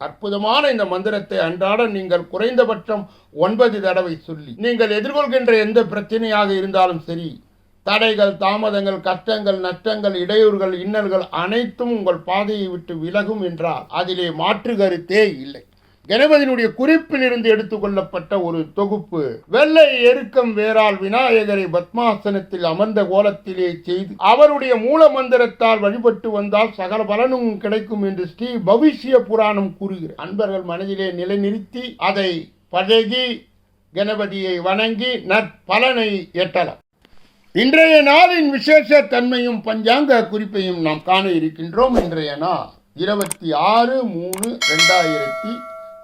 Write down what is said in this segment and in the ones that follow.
அற்புதமான இந்த மந்திரத்தை அன்றாட நீங்கள் குறைந்தபட்சம் ஒன்பது தடவை சொல்லி நீங்கள் எதிர்கொள்கின்ற எந்த பிரச்சனையாக இருந்தாலும் சரி தடைகள் தாமதங்கள் கஷ்டங்கள் நஷ்டங்கள் இடையூறுகள் இன்னல்கள் அனைத்தும் உங்கள் பாதையை விட்டு விலகும் என்றால் அதிலே மாற்று கருத்தே இல்லை. கணபதியினுடைய குறிப்பிலிருந்து எடுத்துக்கொள்ளப்பட்ட ஒரு தொகுப்பு. வெள்ளை எருக்கம் வேறால் விநாயகரை பத்மாசனத்தில் அமர்ந்த கோலத்திலே செய்து அவருடைய மூல மந்திரத்தால் வழிபட்டு வந்தால் சகல பலனும் கிடைக்கும் என்று ஸ்ரீ பவிஷ்ய புராணம் கூறுகிறார். அன்பர்கள் மனதிலே நிலைநிறுத்தி அதை பழகி கணபதியை வணங்கி நற்பலனை எட்டலாம். இன்றைய நாளின் விசேஷ தன்மையும் பஞ்சாங்க குறிப்பையும் நாம் காண இருக்கின்றோம். இன்றைய நாள் இருபத்தி ஆறு மூணு ரெண்டாயிரத்தி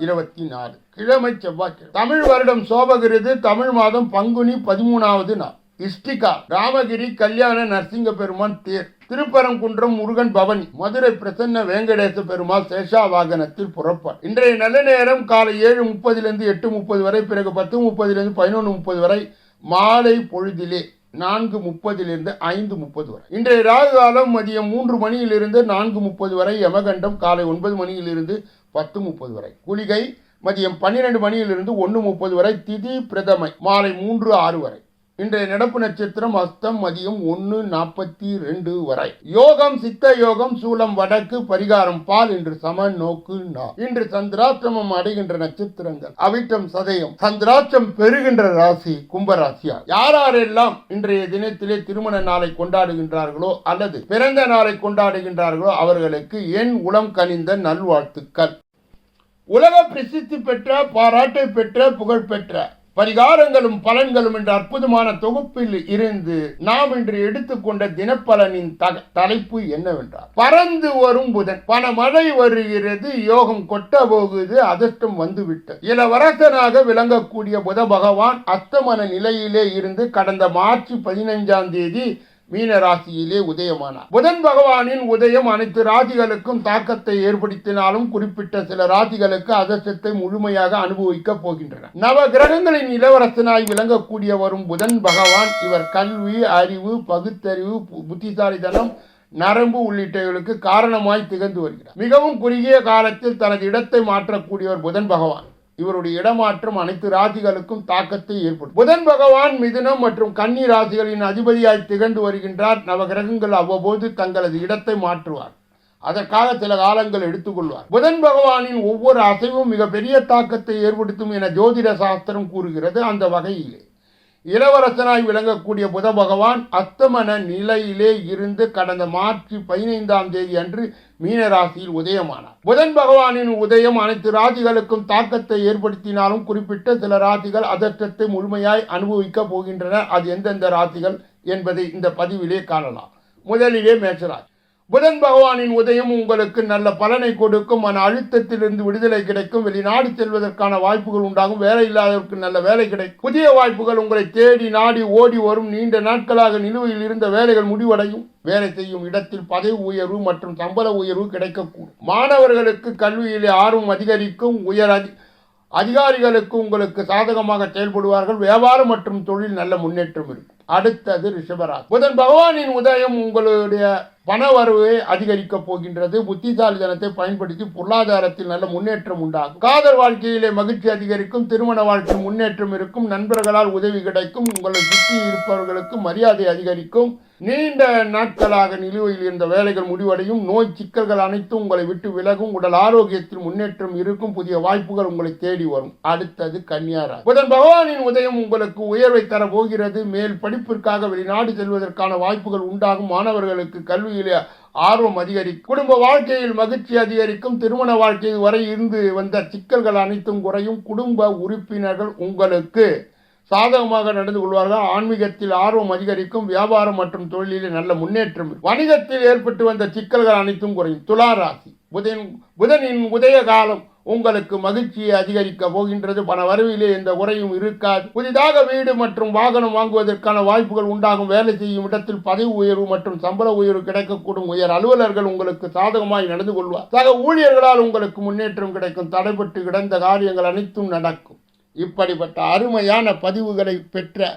இருபத்தி நாலு கிழமை செவ்வாய்க்கிழமை. தமிழ் வருடம் சோபகிருது தமிழ் மாதம் பங்குனி பதிமூணாவது நாள். இஷ்டிகா ராமகிரி கல்யாண நரசிங்க பெருமான் தேர். திருப்பரங்குன்றம் முருகன் பவனி. மதுரை பிரசன்ன வேங்கடேச பெருமாள் சேஷா வாகனத்தில் புறப்பார் இன்றைய நல்ல நேரம் காலை ஏழு முப்பதிலிருந்து எட்டு முப்பது வரை பிறகு பத்து முப்பதிலிருந்து பதினொன்று முப்பது வரை மாலை பொழுதிலே நான்கு முப்பதிலிருந்து ஐந்து முப்பது வரை. இன்றைய ராகு காலம் மதியம் மூன்று மணியிலிருந்து நான்கு முப்பது வரை யமகண்டம் காலை ஒன்பது மணியிலிருந்து பத்து முப்பது வரை. குளிகை மதியம் பன்னிரெண்டு மணியிலிருந்து ஒன்று முப்பது வரை. திதி பிரதமை மாலை மூன்று ஆறு வரை. இன்றைய நடப்பு நட்சத்திரம் அஸ்தம் மதியம் ஒன்று நாற்பத்தி ரெண்டு வரை. யோகம் சித்த யோகம் சூலம் வடக்கு பரிகாரம் பால் இன்று சம நோக்கு இன்று சந்திராசிரமம் அடைகின்ற நட்சத்திரங்கள். அவிட்டம் சதயம். சந்திராட்சம் பெறுகின்ற ராசி கும்பராசியா. யாரெல்லாம் இன்றைய தினத்திலே திருமண நாளை கொண்டாடுகின்றார்களோ அல்லது பிறந்த நாளை கொண்டாடுகின்றார்களோ அவர்களுக்கு என் உளம் கனிந்த நல்வாழ்த்துக்கள். உலக பிரசித்தி பெற்ற பாராட்டை பெற்ற புகழ் பெற்ற பரிகாரங்களும் பலன்களும் என்ற அற்புதமான தொகுப்பில் இருந்து நாம் இன்று எடுத்துக்கொண்ட தினப்பலனின் தலைப்பு என்னவென்றால் பறந்து வரும் புதன். பணமழை வருகிறது யோகம் கொட்ட போகுது அதிர்ஷ்டம் வந்துவிட்டது. இளவரசனாக விளங்கக்கூடிய புத பகவான் அஸ்தமன நிலையிலே இருந்து கடந்த மார்ச் பதினைஞ்சாம் தேதி மீன ராசியிலே உதயமானார். புதன் பகவானின் உதயம் அனைத்து ராசிகளுக்கும் தாக்கத்தை ஏற்படுத்தினாலும் குறிப்பிட்ட சில ராசிகளுக்கு அதர்ஷத்தை முழுமையாக அனுபவிக்க போகின்றன. நவ கிரகங்களின் இளவரசனாய் விளங்கக்கூடிய வரும் புதன் பகவான். இவர் கல்வி அறிவு பகுத்தறிவு பு- புத்திசாலித்தனம் நரம்பு உள்ளிட்டவைகளுக்கு காரணமாய் திகழ்ந்து வருகிறார். மிகவும் குறுகிய காலத்தில் தனது இடத்தை மாற்றக்கூடியவர் புதன் பகவான். இவருடைய இடமாற்றம் அனைத்து ராசிகளுக்கும் தாக்கத்தை ஏற்படும் புதன் பகவான் மிதுனம் மற்றும் கன்னி ராசிகளின் அதிபதியாய் திகழ்ந்து வருகின்றார். நவகிரகங்கள் அவ்வப்போது தங்களது இடத்தை மாற்றுவார். அதற்காக சில காலங்கள் எடுத்துக்கொள்வார். புதன் பகவானின் ஒவ்வொரு அசைவும் மிக பெரிய தாக்கத்தை ஏற்படுத்தும் என ஜோதிட சாஸ்திரம் கூறுகிறது. அந்த வகையிலே இளவரசனாய் விளங்கக்கூடிய புத பகவான் அத்தமன நிலையிலே இருந்து கடந்த மார்ச் பதினைந்தாம் தேதி அன்று மீனராசியில் உதயமானார். புதன் பகவானின் உதயம் அனைத்து ராசிகளுக்கும் தாக்கத்தை ஏற்படுத்தினாலும் குறிப்பிட்ட சில ராசிகள் அதற்றத்தை முழுமையாய் அனுபவிக்க போகின்றன. அது எந்தெந்த ராசிகள் என்பதை இந்த பதிவிலே காணலாம். முதலிலே மேச்சராஜ் புதன் பகவானின் உதயம் உங்களுக்கு நல்ல பலனை கொடுக்கும். மன அழுத்தத்திலிருந்து விடுதலை கிடைக்கும். வெளிநாடு செல்வதற்கான வாய்ப்புகள் உண்டாகும். வேலை இல்லாதவருக்கு நல்ல வேலை கிடைக்கும். புதிய வாய்ப்புகள் உங்களை தேடி நாடி ஓடி வரும். நீண்ட நாட்களாக நிலுவையில் இருந்த வேலைகள் முடிவடையும். வேலை செய்யும் இடத்தில் பதவி உயர்வு மற்றும் சம்பள உயர்வு கிடைக்கக்கூடும். மாணவர்களுக்கு கல்வியிலே ஆர்வம் அதிகரிக்கும். உயர் அதி அதிகாரிகளுக்கு உங்களுக்கு சாதகமாக செயல்படுவார்கள். வியாபாரம் மற்றும் தொழில் நல்ல முன்னேற்றம் இருக்கும். அடுத்தது ரிஷபராசி. புதன் பகவானின் உதயம் உங்களுடைய பண வரவு அதிகரிக்க போகின்றது. புத்திசாலித்தனத்தை பயன்படுத்தி பொருளாதாரத்தில் நல்ல முன்னேற்றம் உண்டாகும். காதல் வாழ்க்கையிலே மகிழ்ச்சி அதிகரிக்கும். திருமண வாழ்க்கை முன்னேற்றம் இருக்கும். நண்பர்களால் உதவி கிடைக்கும். உங்களை சுற்றி இருப்பவர்களுக்கு மரியாதை அதிகரிக்கும். நீண்ட நாட்களாக நிலுவையில் இருந்த வேலைகள் முடிவடையும். நோய் சிக்கல்கள் அனைத்தும் உங்களை விட்டு விலகும். உடல் ஆரோக்கியத்தில் முன்னேற்றம் இருக்கும். புதிய வாய்ப்புகள் உங்களை தேடி வரும். அடுத்தது கன்னியாரா புதன் பகவானின் உதயம் உங்களுக்கு உயர்வை தர போகிறது மேல் படிப்பிற்காக வெளிநாடு செல்வதற்கான வாய்ப்புகள் உண்டாகும். மாணவர்களுக்கு கல்வியிலே ஆர்வம் அதிகரிக்கும். குடும்ப வாழ்க்கையில் மகிழ்ச்சி அதிகரிக்கும். திருமண வாழ்க்கை வரை இருந்து வந்த சிக்கல்கள் அனைத்தும் குறையும். குடும்ப உறுப்பினர்கள் உங்களுக்கு சாதகமாக நடந்து கொள்வார்கள் ஆன்மீகத்தில் ஆர்வம் அதிகரிக்கும் வியாபாரம் மற்றும் தொழிலில் நல்ல முன்னேற்றம் வணிகத்தில் ஏற்பட்டு வந்த சிக்கல்கள் அனைத்தும் குறையும். துலா ராசி. புதன் புதனின் உதய காலம் உங்களுக்கு மகிழ்ச்சியை அதிகரிக்க போகின்றது. பண வரவிலே எந்த உறையும் இருக்காது. புதிதாக வீடு மற்றும் வாகனம் வாங்குவதற்கான வாய்ப்புகள் உண்டாகும். வேலை செய்யும் இடத்தில் பதவி உயர்வு மற்றும் சம்பள உயர்வு கிடைக்கக்கூடும். உயர் அலுவலர்கள் உங்களுக்கு சாதகமாய் நடந்து கொள்வார். சக ஊழியர்களால் உங்களுக்கு முன்னேற்றம் கிடைக்கும். தடைப்பட்டு கிடந்த காரியங்கள் அனைத்தும் நடக்கும். இப்படிப்பட்ட அருமையான பதிவுகளை பெற்ற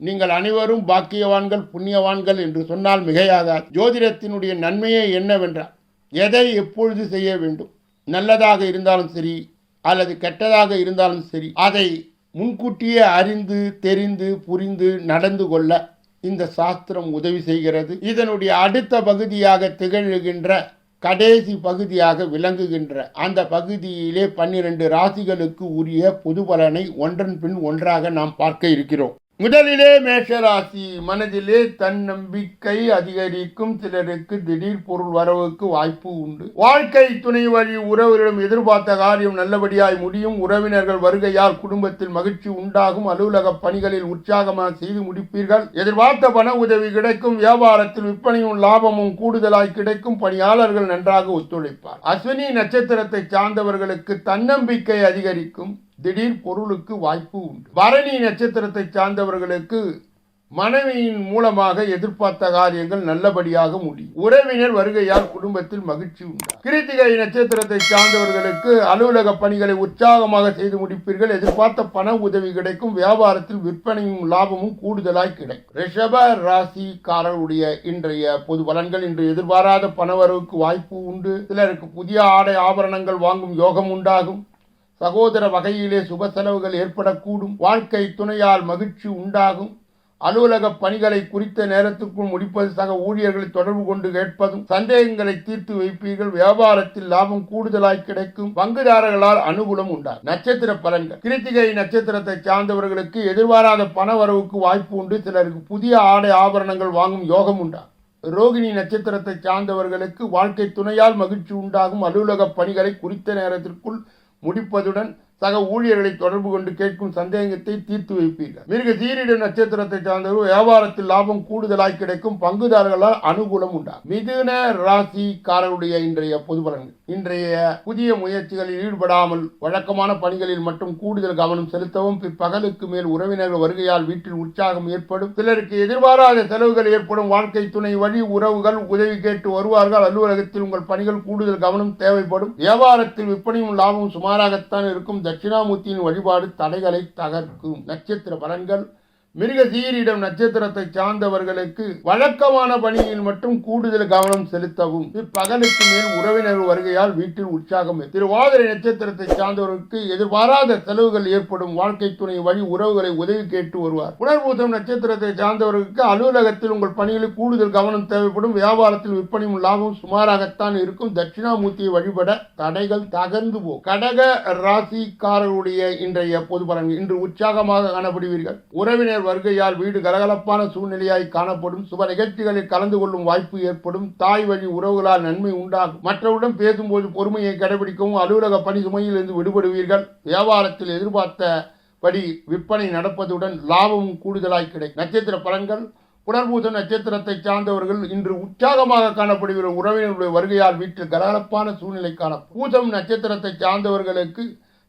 நீங்கள் அனைவரும் பாக்கியவான்கள் புண்ணியவான்கள் என்று சொன்னால் மிகையாக ஜோதிடத்தினுடைய நன்மையே என்னவென்றால் எதை எப்பொழுது செய்ய வேண்டும்? நல்லதாக இருந்தாலும் சரி அல்லது கெட்டதாக இருந்தாலும் சரி அதை முன்கூட்டியே அறிந்து தெரிந்து புரிந்து நடந்து கொள்ள இந்த சாஸ்திரம் உதவி செய்கிறது. இதனுடைய அடுத்த பகுதியாக திகழ்கின்ற கடைசி பகுதியாக விளங்குகின்ற அந்த பகுதியிலே பன்னிரண்டு ராசிகளுக்கு உரிய பொது பலனை ஒன்றன் பின் ஒன்றாக நாம் பார்க்க இருக்கிறோம். முதலிலே மேஷராசி மனதிலே தன்னம்பிக்கை அதிகரிக்கும் சிலருக்கு திடீர் பொருள் வரவுக்கு வாய்ப்பு உண்டு. வாழ்க்கை துணை வழி உறவுகளிடம் எதிர்பார்த்த காரியம் நல்லபடியாய் முடியும். உறவினர்கள் வருகையால் குடும்பத்தில் மகிழ்ச்சி உண்டாகும். அலுவலக பணிகளில் உற்சாகமாக செய்து முடிப்பீர்கள். எதிர்பார்த்த பண உதவி கிடைக்கும். வியாபாரத்தில் விற்பனையும் லாபமும் கூடுதலாய் கிடைக்கும். பணியாளர்கள் நன்றாக ஒத்துழைப்பார். அஸ்வினி நட்சத்திரத்தை சார்ந்தவர்களுக்கு தன்னம்பிக்கை அதிகரிக்கும். திடீர் பொருளுக்கு வாய்ப்பு உண்டு. பரணி நட்சத்திரத்தை சார்ந்தவர்களுக்கு மனைவியின் மூலமாக எதிர்பார்த்த காரியங்கள் நல்லபடியாக முடியும். உறவினர் வருகையால் குடும்பத்தில் மகிழ்ச்சி உண்டு. கிருத்திகை நட்சத்திரத்தை சார்ந்தவர்களுக்கு அலுவலக பணிகளை உற்சாகமாக செய்து முடிப்பீர்கள். எதிர்பார்த்த பண உதவி கிடைக்கும். வியாபாரத்தில் விற்பனையும் லாபமும் கூடுதலாய் கிடைக்கும். ரிஷப ராசிக்காரருடைய இன்றைய பொது பலன்கள். இன்று எதிர்பாராத பணவரவுக்கு வாய்ப்பு உண்டு. சிலருக்கு புதிய ஆடை ஆபரணங்கள் வாங்கும் யோகம் உண்டாகும். சகோதர வகையிலே சுப செலவுகள் ஏற்படக்கூடும். வாழ்க்கை துணையால் மகிழ்ச்சி உண்டாகும். அலுவலக பணிகளை குறித்த நேரத்துக்குள் முடிப்பது சக ஊழியர்களை தொடர்பு கொண்டு கேட்பதும் சந்தேகங்களை தீர்த்து வைப்பீர்கள். வியாபாரத்தில் லாபம் கூடுதலாய் கிடைக்கும். பங்குதாரர்களால் அனுகூலம் உண்டாகும். நட்சத்திர பலன்கள். கிருத்திகை நட்சத்திரத்தை சார்ந்தவர்களுக்கு எதிர்பாராத பண வரவுக்கு வாய்ப்பு உண்டு. சிலருக்கு புதிய ஆடை ஆபரணங்கள் வாங்கும் யோகம் உண்டாகும். ரோகிணி நட்சத்திரத்தை சார்ந்தவர்களுக்கு வாழ்க்கை துணையால் மகிழ்ச்சி உண்டாகும். அலுவலக பணிகளை குறித்த நேரத்திற்குள் முடிப்பதுடன் சக ஊழியர்களை தொடர்பு கொண்டு கேட்கும் சந்தேகத்தை தீர்த்து வைப்பீர்கள். மிருக சீரிட நட்சத்திரத்தை சார்ந்தவர் வியாபாரத்தில் லாபம் கூடுதலாய் கிடைக்கும் பங்குதாரர்களால் அனுகூலம் உண்டாகும். மிதுன ராசிக்காரருடைய இன்றைய பொது பலன்கள். இன்றைய புதிய முயற்சிகளில் ஈடுபடாமல் வழக்கமான பணிகளில் மட்டும் கூடுதல் கவனம் செலுத்தவும் பிற்பகலுக்கு மேல் உறவினர்கள் வருகையால் வீட்டில் உற்சாகம் ஏற்படும். சிலருக்கு எதிர்பாராத செலவுகள் ஏற்படும். வாழ்க்கை துணை வழி உறவுகள் உதவி கேட்டு வருவார்கள். அலுவலகத்தில் உங்கள் பணிகள் கூடுதல் கவனம் தேவைப்படும். வியாபாரத்தில் விற்பனையும் லாபமும் சுமாராகத்தான் இருக்கும். தட்சிணாமூர்த்தியின் வழிபாடு தடைகளை தகர்க்கும். நட்சத்திர பலன்கள் மிருகசீரிடம் நட்சத்திரத்தை சார்ந்தவர்களுக்கு வழக்கமான பணியில் மட்டும் கூடுதல் கவனம் செலுத்தவும் இப்பகலுக்கு மேல் உறவினர் வருகையால் வீட்டில் உற்சாகம் திருவாதிரை நட்சத்திரத்தை சார்ந்தவர்களுக்கு எதிர்பாராத செலவுகள் ஏற்படும். வாழ்க்கை துணை வழி உறவுகளை உதவி கேட்டு வருவார். புனர்பூசம் நட்சத்திரத்தை சார்ந்தவர்களுக்கு அலுவலகத்தில் உங்கள் பணிகளில் கூடுதல் கவனம் தேவைப்படும். வியாபாரத்தில் விற்பனையும் லாபம் சுமாராகத்தான் இருக்கும். தட்சிணாமூர்த்தியை வழிபட தடைகள் தகர்ந்து போ. கடக ராசிக்காரருடைய இன்றைய பொது பலன் இன்று உற்சாகமாக காணப்படுவீர்கள். உறவினர் வருகையால் வீடு கலகலப்பான சூழ்நிலையாய் காணப்படும். சுப நிகழ்ச்சிகளில் கலந்து கொள்ளும் வாய்ப்பு ஏற்படும். தாய் வழி உறவுகளால் நன்மை உண்டாகும். மற்றவுடன் பேசும்போது பொறுமையை கடைபிடிக்கவும் அலுவலக பணி சுமையிலிருந்து விடுபடுவீர்கள். வியாபாரத்தில் எதிர்பார்த்த படி விற்பனை நடப்பதுடன் லாபமும் கூடுதலாய் கிடைக்கும். நட்சத்திர பலன்கள் புனர்பூச நட்சத்திரத்தை சார்ந்தவர்கள் இன்று உற்சாகமாக காணப்படுகிற உறவினர்களுடைய வருகையால் வீட்டில் கலகலப்பான சூழ்நிலை காணப்படும். பூசம் நட்சத்திரத்தை சார்ந்தவர்களுக்கு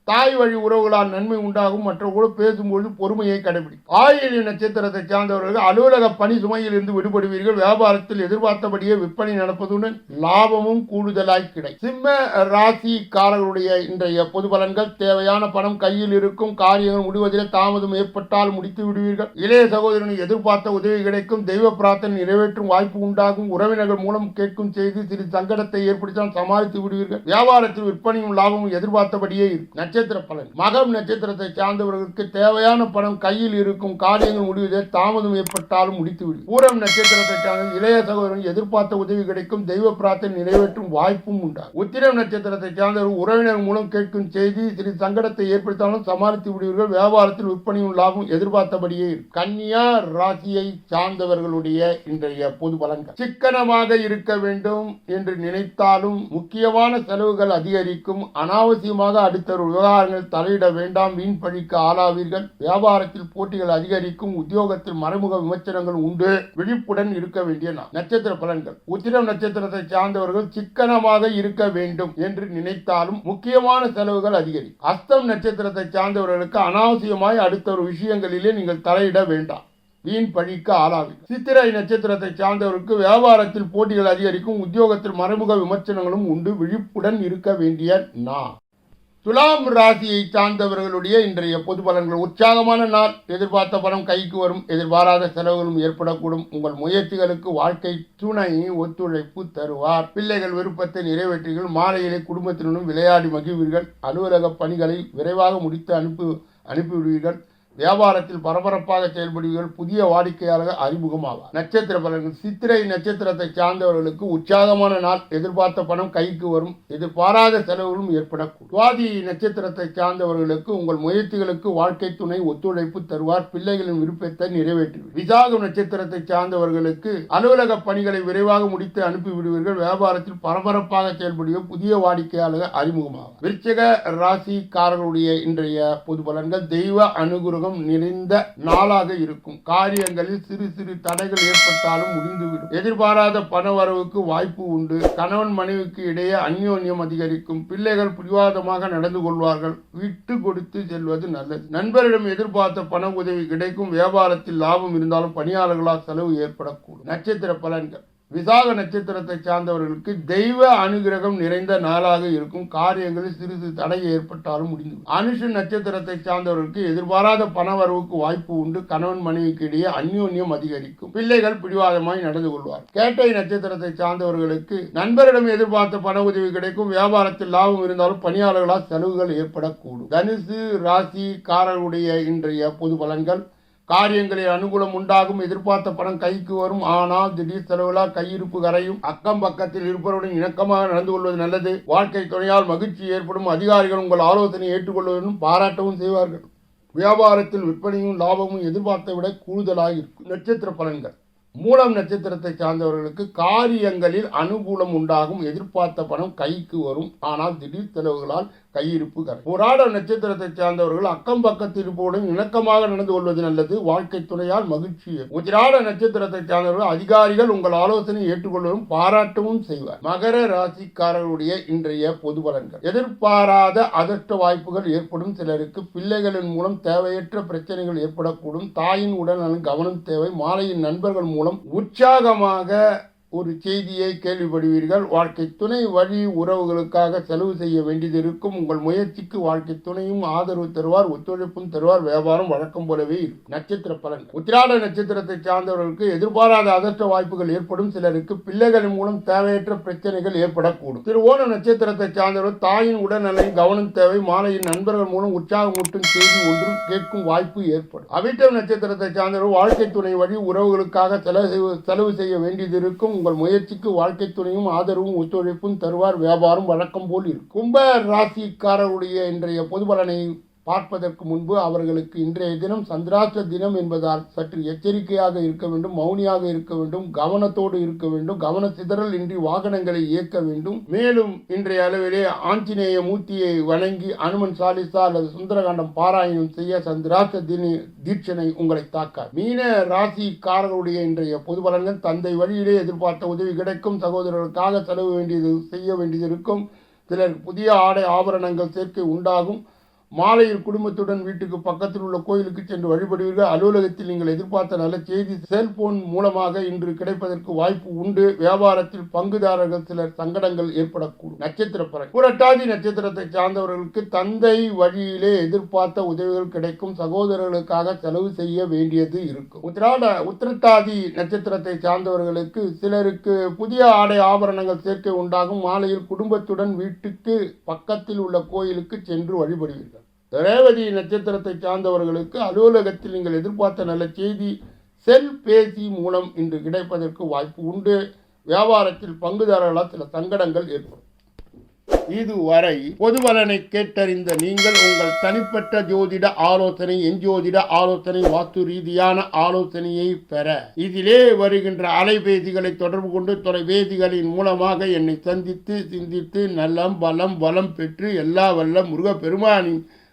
தாய் வழி உறவுகளால் நன்மை உண்டாகும் மற்றவர்களோடு பேசும்போது பொறுமையை கடைபிடிக்கும் ஆயிலி நட்சத்திரத்தை சார்ந்தவர்கள் அலுவலக பணி சுமையில் இருந்து விடுபடுவீர்கள். வியாபாரத்தில் எதிர்பார்த்தபடியே விற்பனை நடப்பதுடன் லாபமும் கூடுதலாய் கிடைக்கும் சிம்ம ராசிக்காரர்களுடைய இன்றைய பொது பலன்கள் தேவையான பணம் கையில் இருக்கும் காரியங்கள் முடிவதில் தாமதம் ஏற்பட்டால் முடித்து விடுவீர்கள். இளைய சகோதரனை எதிர்பார்த்த உதவி கிடைக்கும். தெய்வ பிரார்த்தனை நிறைவேற்றும் வாய்ப்பு உண்டாகும். உறவினர்கள் மூலம் கேட்கும் செய்து சிறு சங்கடத்தை ஏற்படுத்தால் சமாளித்து விடுவீர்கள். வியாபாரத்தில் விற்பனையும் லாபமும் எதிர்பார்த்தபடியே இருக்கும். நட்சத்திர பலன். மகம் நட்சத்திரத்தை சார்ந்தவர்களுக்கு தேவையான பணம் கையில் இருக்கும் காரியங்கள் முடிவதில் தாமதம் ஏற்பட்டாலும் முடித்துவிடும் பூரம் நட்சத்திரத்தை சார்ந்த இளைய சகோதரன் எதிர்பார்த்த உதவி கிடைக்கும். தெய்வ பிரார்த்தனை நிறைவேற்றும் வாய்ப்பும் உண்டாகும் உத்திரம் நட்சத்திரத்தை சார்ந்தவர் உறவினர் மூலம் கேட்கும் செய்தி சிறு சங்கடத்தை ஏற்படுத்தாலும் சமாளித்து விடுவீர்கள். வியாபாரத்தில் விற்பனையும் லாபம் எதிர்பார்த்தபடியே கன்னியா ராசியை சார்ந்தவர்களுடைய இன்றைய பொது பலன்கள். சிக்கனமாக இருக்க வேண்டும் என்று நினைத்தாலும் முக்கியமான செலவுகள் அதிகரிக்கும். அனாவசியமாக அடுத்த விவகாரங்கள் தலையிட வேண்டாம் வீண் பழிக்க ஆளாவீர்கள். வியாபாரத்தில் போட்டிகள் அதிகரிக்கும் உத்தியோகத்தில் மறைமுக விமர்சனங்கள் உண்டு. விழிப்புடன் இருக்க வேண்டிய நாள் நட்சத்திர பலன்கள். உத்திரம் நட்சத்திரத்தை சார்ந்தவர்கள் சிக்கனமாக இருக்க வேண்டும் என்று நினைத்தாலும் முக்கியமான செலவுகள் அதிகரிக்கும் அஸ்தம் நட்சத்திரத்தை சார்ந்தவர்களுக்கு அனாவசியமாய் அடுத்த ஒரு விஷயங்களிலே நீங்கள் தலையிட வேண்டாம். வீண் பழிக்க ஆளாவீர்கள். சித்திரை நட்சத்திரத்தை சார்ந்தவருக்கு வியாபாரத்தில் போட்டிகள் அதிகரிக்கும் உத்தியோகத்தில் மறைமுக விமர்சனங்களும் உண்டு. விழிப்புடன் இருக்க வேண்டிய நான் துலாம் ராசியை சார்ந்தவர்களுடைய இன்றைய பொது பலன்கள். உற்சாகமான நாள். எதிர்பார்த்த பணம் கைக்கு வரும். எதிர்பாராத செலவுகளும் ஏற்படக்கூடும். உங்கள் முயற்சிகளுக்கு வாழ்க்கை துணை ஒத்துழைப்பு தருவார். பிள்ளைகள் விருப்பத்தை நிறைவேற்றீர்கள் மாலையிலே குடும்பத்தினரும் விளையாடி மகிழ்வீர்கள். அலுவலக பணிகளை விரைவாக முடித்து அனுப்பி அனுப்பிவிடுவீர்கள். வியாபாரத்தில் பரபரப்பாக செயல்படுவீர்கள் புதிய வாடிக்கையாளர்கள் அறிமுகமாவார். நட்சத்திர பலன்கள். சித்திரை நட்சத்திரத்தை சார்ந்தவர்களுக்கு உற்சாகமான நாள். எதிர்பார்த்த பணம் கைக்கு வரும். எதிர்பாராத செலவுகளும் ஏற்படக்கூடும். சுவாதி நட்சத்திரத்தை சார்ந்தவர்களுக்கு உங்கள் முயற்சிகளுக்கு வாழ்க்கை துணை ஒத்துழைப்பு தருவார். பிள்ளைகளின் விருப்பத்தை நிறைவேற்றுவீர். விசாக நட்சத்திரத்தை சார்ந்தவர்களுக்கு அலுவலக பணிகளை விரைவாக முடித்து அனுப்பிவிடுவீர்கள். வியாபாரத்தில் பரபரப்பாக செயல்படுவீர்கள் புதிய வாடிக்கையாளர்கள் அறிமுகமாகும் விருச்சக ராசிக்காரர்களுடைய இன்றைய பொது பலன்கள். தெய்வ அனுகிரகம் நிறைந்த நாளாக இருக்கும். காரியங்களில் சிறு சிறு தடைகள் ஏற்பட்டாலும் முடிந்துவிடும். எதிர்பாராத பண வரவுக்கு வாய்ப்பு உண்டு. கணவன் மனைவிக்கு இடையே அந்யோன்யம் அதிகரிக்கும். பிள்ளைகள் பிடிவாதமாக நடந்து கொள்வார்கள். விட்டு கொடுத்து செல்வது நல்லது. நண்பரிடம் எதிர்பார்த்த பண உதவி கிடைக்கும். வியாபாரத்தில் லாபம் இருந்தாலும் பணியாளர்களால் செலவு ஏற்படக்கூடும். நட்சத்திர பலன்கள். விசாக நட்சத்திரத்தை சார்ந்தவர்களுக்கு தெய்வ அனுகிரகம் நிறைந்த நாளாக இருக்கும். காரியங்களில் சிறிது தடை ஏற்பட்டாலும் முடிந்து அனுஷ நட்சத்திரத்தை சார்ந்தவர்களுக்கு எதிர்பாராத பண வரவுக்கு வாய்ப்பு உண்டு. கணவன் மனைவிக்கு இடையே அந்யோன்யம் அதிகரிக்கும். பிள்ளைகள் பிடிவாதமாய் நடந்து கொள்வார். கேட்டை நட்சத்திரத்தை சார்ந்தவர்களுக்கு நண்பரிடம் எதிர்பார்த்த பண உதவி கிடைக்கும். வியாபாரத்தில் லாபம் இருந்தாலும் பணியாளர்களால் செலவுகள் ஏற்படக்கூடும். தனுசு ராசி காரர்களுடைய இன்றைய பொது பலன்கள். காரியங்களில் அனுகூலம் உண்டாகும். எதிர்பார்த்த பணம் கைக்கு வரும். ஆனால் திடீர் செலவுகளால் கையிருப்பு கரையும். அக்கம் பக்கத்தில் இருப்பவருடன் இணக்கமாக நடந்து கொள்வது நல்லது. வாழ்க்கை துணையால் மகிழ்ச்சி ஏற்படும். அதிகாரிகள் உங்கள் ஆலோசனை ஏற்றுக்கொள்வதும் பாராட்டவும் செய்வார்கள். வியாபாரத்தில் விற்பனையும் லாபமும் எதிர்பார்த்தை விட கூடுதலாக இருக்கும். நட்சத்திர பலன்கள். மூலம் நட்சத்திரத்தை சார்ந்தவர்களுக்கு காரியங்களில் அனுகூலம் உண்டாகும். எதிர்பார்த்த பணம் கைக்கு வரும். ஆனால் திடீர் செலவுகளால் கையிருப்பு கரை போராட நட்சத்திரத்தை சார்ந்தவர்கள் அக்கம் பக்கத்தில் இருப்பவுடன் இணக்கமாக நடந்து கொள்வது நல்லது. வாழ்க்கை துணையால் மகிழ்ச்சி குஜராட நட்சத்திரத்தை சார்ந்தவர்கள் அதிகாரிகள் உங்கள் ஆலோசனை ஏற்றுக்கொள்வதும் பாராட்டவும் செய்வார். மகர ராசிக்காரர்களுடைய இன்றைய பொது பலன்கள். எதிர்பாராத அதிர்ஷ்ட வாய்ப்புகள் ஏற்படும். சிலருக்கு பிள்ளைகளின் மூலம் தேவையற்ற பிரச்சனைகள் ஏற்படக்கூடும். தாயின் உடல்நலன் கவனம் தேவை. மாலையின் நண்பர்கள் மூலம் உற்சாகமாக ஒரு செய்தியை கேள்விப்படுவீர்கள். வாழ்க்கை துணை வழி உறவுகளுக்காக செலவு செய்ய வேண்டியது இருக்கும். உங்கள் முயற்சிக்கு வாழ்க்கை துணையும் ஆதரவு தருவார் ஒத்துழைப்பும் தருவார் வியாபாரம் வழக்கம் போலவே இருக்கும். நட்சத்திர பலன். உத்திராட நட்சத்திரத்தை சார்ந்தவர்களுக்கு எதிர்பாராத அதிர்ஷ்ட வாய்ப்புகள் ஏற்படும். சிலருக்கு பிள்ளைகளின் மூலம் தேவையற்ற பிரச்சனைகள் ஏற்படக்கூடும். திருவோண நட்சத்திரத்தை சார்ந்தவர்கள் தாயின் உடல்நலை கவனம் தேவை மாலையின் நண்பர்கள் மூலம் உற்சாகமூட்டும் செய்தி ஒன்று கேட்கும் வாய்ப்பு ஏற்படும். அவிட்டம் நட்சத்திரத்தை சார்ந்தவர்கள் வாழ்க்கை துணை வழி உறவுகளுக்காக செலவு செலவு செய்ய வேண்டியது இருக்கும். உங்கள் முயற்சிக்கு வாழ்க்கை துணையும் ஆதரவும் ஒத்துழைப்பும் தருவார். வியாபாரம் வழக்கம் போல் இருக்கும். கும்ப ராசிக்காரருடைய இன்றைய பொது பலனை பார்ப்பதற்கு முன்பு அவர்களுக்கு இன்றைய தினம் சந்திராஷ்ட தினம் என்பதால் சற்று எச்சரிக்கையாக இருக்க வேண்டும் மௌனியாக இருக்க வேண்டும் கவனத்தோடு இருக்க வேண்டும் கவன சிதறல் இன்றி வாகனங்களை இயக்க வேண்டும். மேலும் இன்றைய அளவிலே ஆஞ்சநேய மூர்த்தியை வணங்கி அனுமன் சாலிசா அல்லது சுந்தரகாண்டம் பாராயணம் செய்ய சந்திராஷ்ட தின தீட்சனை உங்களை தாக்க மீன ராசிக்காரர்களுடைய இன்றைய பொது பலன்கள் தந்தை வழியிலே எதிர்பார்த்த உதவி கிடைக்கும் சகோதரர்களுக்காக செலவு வேண்டியது செய்ய வேண்டியது இருக்கும். சிலர் புதிய ஆடை ஆபரணங்கள் சேர்க்கை உண்டாகும். மாலையில் குடும்பத்துடன் வீட்டுக்கு பக்கத்தில் உள்ள கோயிலுக்கு சென்று வழிபடுவீர்கள். அலுவலகத்தில் நீங்கள் எதிர்பார்த்த நல்ல செய்தி செல்போன் மூலமாக இன்று கிடைப்பதற்கு வாய்ப்பு உண்டு. வியாபாரத்தில் பங்குதாரர்கள் சிலர் சங்கடங்கள் ஏற்படக்கூடும். நட்சத்திர பலன் புரட்டாதி நட்சத்திரத்தை சார்ந்தவர்களுக்கு தந்தை வழியிலே எதிர்பார்த்த உதவிகள் கிடைக்கும். சகோதரர்களுக்காக செலவு செய்ய வேண்டியது இருக்கும். உத்திராட உத்திரட்டாதி நட்சத்திரத்தை சார்ந்தவர்களுக்கு சிலருக்கு புதிய ஆடை ஆபரணங்கள் சேர்க்கை உண்டாகும். மாலையில் குடும்பத்துடன் வீட்டுக்கு பக்கத்தில் உள்ள கோயிலுக்கு சென்று வழிபடுவீர்கள். ரேவதி நட்சத்திரத்தை சார்ந்தவர்களுக்கு அலுவலகத்தில் நீங்கள் எதிர்பார்த்த நல்ல செய்தி செல் பேசி மூலம் இன்று கிடைப்பதற்கு வாய்ப்பு உண்டு. வியாபாரத்தில் பங்குதாரர்களால் சில சங்கடங்கள் ஏற்படும். இதுவரை பொதுபலனை கேட்டறிந்த நீங்கள் உங்கள் தனிப்பட்ட ஜோதிட ஆலோசனை எஞ்சோதிட ஆலோசனை வாஸ்து ரீதியான ஆலோசனையை பெற. இதிலே வருகின்ற அலைபேசிகளை தொடர்பு கொண்டு தொலைபேசிகளின் மூலமாக என்னை சந்தித்து சிந்தித்து நலம் பலம் வளம் பெற்று எல்லா வல்ல முருகப்பெருமானின்